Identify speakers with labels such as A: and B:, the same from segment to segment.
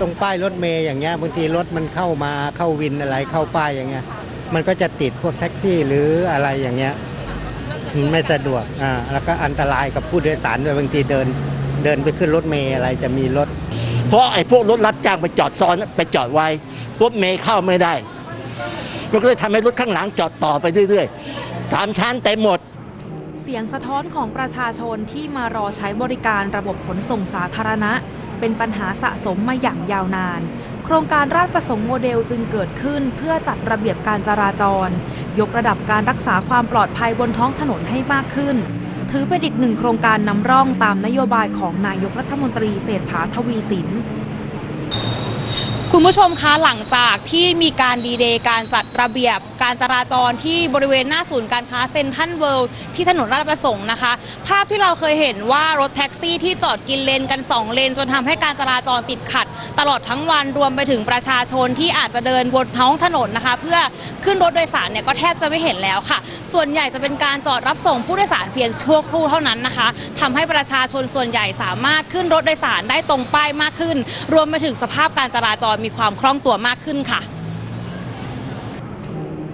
A: ตรงป้ายรถเมย์อย่างเงี้ยบางทีรถมันเข้ามาเข้าวินอะไรเข้าป้ายอย่างเงี้ย มันก็จะติดพวกแท็กซี่หรืออะไรอย่างเงี้ยไม่สะดวกอ่าแล้วก็อันตรายกับผู้โดยสารด้วยบางทีเดินเดินไปขึ้นรถเมย์อะไรจะมีรถ
B: เพราะไอ้พวกรถรับจ้างไปจอดซ้อนไปจอดไว้รถเมย์เข้าไม่ได้มันก็เลยทำให้รถข้างหลังจอดต่อไปเรื่อยๆสามชั้นเต็มหมด
C: เสียงสะท้อนของประชาชนที่มารอใช้บริการระบบขนส่งสาธารณะ เป็นปัญหาสะสมมาอย่างยาวนาน โครงการราชประสงค์โมเดลจึงเกิดขึ้นเพื่อจัดระเบียบการจราจร ยกระดับการรักษาความปลอดภัยบนท้องถนนให้มากขึ้น ถือเป็นอีกหนึ่งโครงการนำร่องตามนโยบายของนายกรัฐมนตรีเศรษฐาทวีสิน คุณผู้ชมคะหลังจากที่มีการดีเดย์การจัดระเบียบการจราจรที่บริเวณหน้าศูนย์การค้าเซ็นทรัลเวิลด์ที่ถนนราชประสงค์นะคะ ภาพที่เราเคยเห็นว่ารถแท็กซี่ที่จอดกินเลนกัน 2 เลน จนทำให้การจราจรติดขัด ตลอดทั้งวันรวมไปถึงประชาชนที่อาจจะเดินบนท้องถนนนะคะ เพื่อขึ้นรถโดยสารเนี่ยก็แทบจะไม่เห็นแล้วค่ะ ส่วนใหญ่จะเป็นการจอดรับส่งผู้โดยสารเพียงชั่วครู่เท่านั้นนะคะทำให้ประชาชนส่วนใหญ่สามารถขึ้นรถโดยสารได้ตรงป้ายมากขึ้น รวมไปถึงสภาพการจราจรมีความคล่องตัวมากขึ้นค่ะ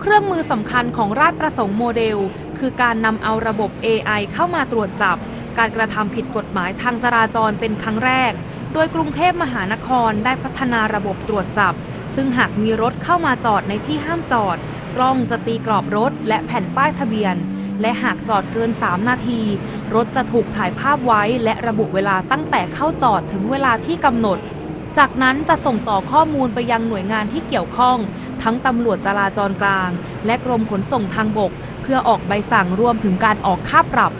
C: เครื่องมือสำคัญของราชประสงค์โมเดล คือการนำเอาระบบ AI เข้ามาตรวจจับ การกระทำผิดกฎหมายทางจราจรเป็นครั้งแรก โดยกรุงเทพมหานครได้พัฒนาระบบตรวจจับ ซึ่งหากมีรถเข้ามาจอดในที่ห้ามจอด กล้องจะตีกรอบรถและแผ่นป้ายทะเบียน และหากจอดเกิน 3 นาที รถจะถูกถ่ายภาพไว้และระบุเวลาตั้งแต่เข้าจอดถึงเวลาที่กำหนด จากนั้นจะส่งต่อข้อมูลไปยังหน่วยงานที่เกี่ยวข้อง ทั้งตำรวจจราจรกลาง และกรมขนส่งทางบก เพื่อออกใบสั่งรวมถึงการออกค่าปรับ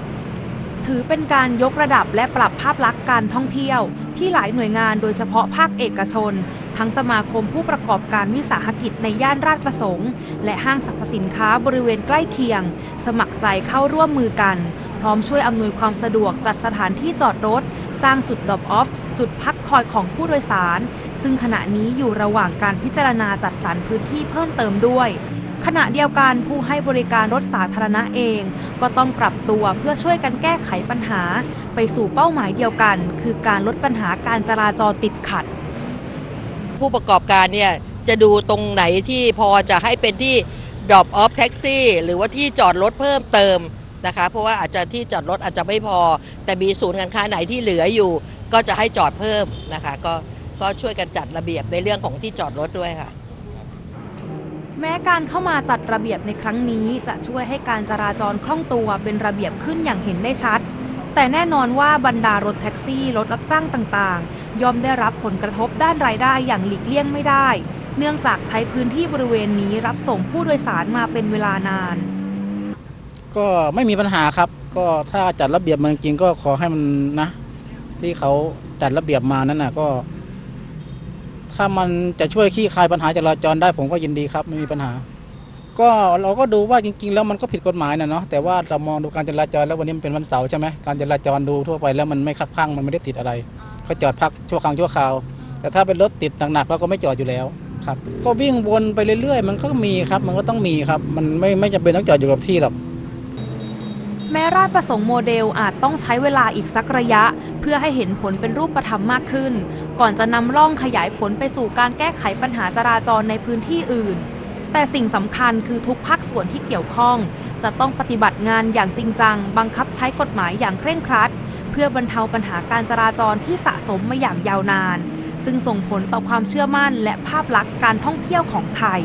C: ถือเป็นการยกระดับและปรับภาพลักษณ์การท่องเที่ยว ที่หลายหน่วยงานโดยเฉพาะภาคเอกชน ทั้งสมาคมผู้ประกอบการวิสาหกิจในย่านราชประสงค์ และห้างสรรพสินค้าบริเวณใกล้เคียง สมัครใจเข้าร่วมมือกัน พร้อมช่วยอำนวยความสะดวกจัดสถานที่จอดรถ สร้างจุดดรอปออฟ จุดพักคอยของผู้โดยสาร ซึ่งขณะนี้อยู่ระหว่างการพิจารณาจัดสรรพื้นที่เพิ่มเติมด้วย ขณะเดียวกันผู้ให้บริการรถสาธารณะเอง ก็ต้องปรับตัวเพื่อช่วยกันแก้ไขปัญหา ไปสู่เป้าหมายเดียวกัน คือการลดปัญหาการจราจรติดขัด
D: ผู้ประกอบการเนี่ยจะดูตรงไหนที่พอจะให้เป็นที่ drop off taxi หรือว่าที่จอดรถเพิ่มเติมนะคะ เพราะว่าอาจจะที่จอดรถอาจจะไม่พอ แต่มีศูนย์การค้าไหนที่เหลืออยู่ ก็จะให้จอดเพิ่มนะคะ ก็ก็ช่วยกันจัดระเบียบในเรื่องของที่จอดรถด้วยค่ะ
C: แม้การเข้ามาจัดระเบียบในครั้งนี้ จะช่วยให้การจราจรคล่องตัวเป็นระเบียบขึ้นอย่างเห็นได้ชัด แต่แน่นอนว่าบรรดารถแท็กซี่รถรับจ้างต่างๆ ย่อมได้รับผลกระทบด้านรายได้อย่างหลีกเลี่ยงไม่ได้ เนื่องจากใช้พื้นที่บริเวณนี้รับส่งผู้โดยสารมาเป็นเวลานาน
E: ก็ไม่มีปัญหาครับ ก็ถ้าจัดระเบียบมันจริงๆก็ขอให้มันนะ ที่เขาจัดระเบียบมานั้นนะก็ ถ้ามันจะช่วยคลี่คลายปัญหาจราจรได้ผมก็ยินดีครับไม่มีปัญหา ก็เราก็ดูว่าจริง ๆ แล้วมันก็ผิดกฎหมายนะเนาะแต่ว่าเรามองดูการจราจรแล้ววันนี้มันเป็นวันเสาร์ใช่ไหมการจราจรดูทั่วไปแล้วมันไม่คับข้างมันไม่ได้ติดอะไรเขาจอดพักชั่วครั้งชั่วคราว แต่ถ้าเป็นรถติดหนักๆเราก็ไม่จอดอยู่แล้วครับ ก็วิ่งวนไปเรื่อยๆ มันก็มีครับ มันก็ต้องมีครับ มันไม่ไม่จำเป็นต้องจอดอยู่กับที่หรอก
C: แม้ราชประสงค์โมเดลอาจต้องใช้เวลาอีกสักระยะ เพื่อให้เห็นผลเป็นรูปธรรมมากขึ้น ก่อนจะนำร่องขยายผลไปสู่การแก้ไขปัญหาจราจรในพื้นที่อื่น แต่สิ่งสำคัญคือทุกภาคส่วนที่เกี่ยวข้อง จะต้องปฏิบัติงานอย่างจริงจัง บังคับใช้กฎหมายอย่างเคร่งครัด เพื่อบรรเทาปัญหาการจราจรที่สะสมมาอย่างยาวนาน ซึ่งส่งผลต่อความเชื่อมั่นและภาพลักษณ์การท่องเที่ยวของไทย